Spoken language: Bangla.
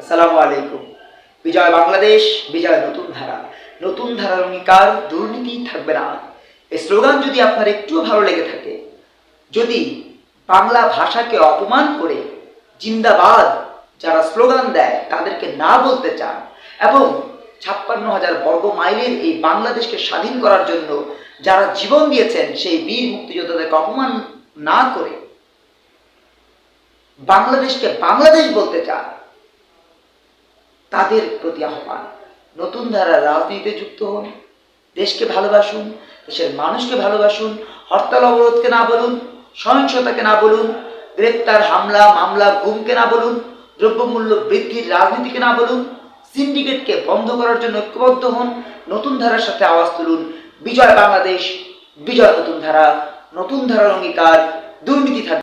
আসসালামু আলাইকুম। বিজয় বাংলাদেশ, বিজয় নতুন ধারা। নতুন ধারার অঙ্গীকার, দুর্নীতি থাকবে না। এই স্লোগান যদি আপনার একটুও ভালো লেগে থাকে, যদি বাংলা ভাষাকে অপমান করে জিন্দাবাদ যারা স্লোগান দেয় তাদেরকে না বলতে চান, এবং ছাপ্পান্ন হাজার বর্গ মাইলের এই বাংলাদেশকে স্বাধীন করার জন্য যারা জীবন দিয়েছেন সেই বীর মুক্তিযোদ্ধাদেরকে অপমান না করে বাংলাদেশকে বাংলাদেশ বলতে চান তাদের প্রতি আহ্বান। নতুন ধারা রাজনীতিতে যুক্ত হন, দেশকে ভালোবাসুন, দেশের মানুষকে ভালোবাসুন, হরতাল অবরোধকে না বলুন, সহিংসতাকে না বলুন, গ্রেপ্তার, হামলা, মামলা, গুমকে না বলুন, দ্রব্যমূল্য বৃদ্ধির রাজনীতিকে না বলুন, সিন্ডিকেটকে বন্ধ করার জন্য ঐক্যবদ্ধ হন, নতুন ধারার সাথে আওয়াজ তুলুন, বিজয় বাংলাদেশ, বিজয় নতুন ধারা, নতুন ধারার অঙ্গীকার, দুর্নীতি থাকবে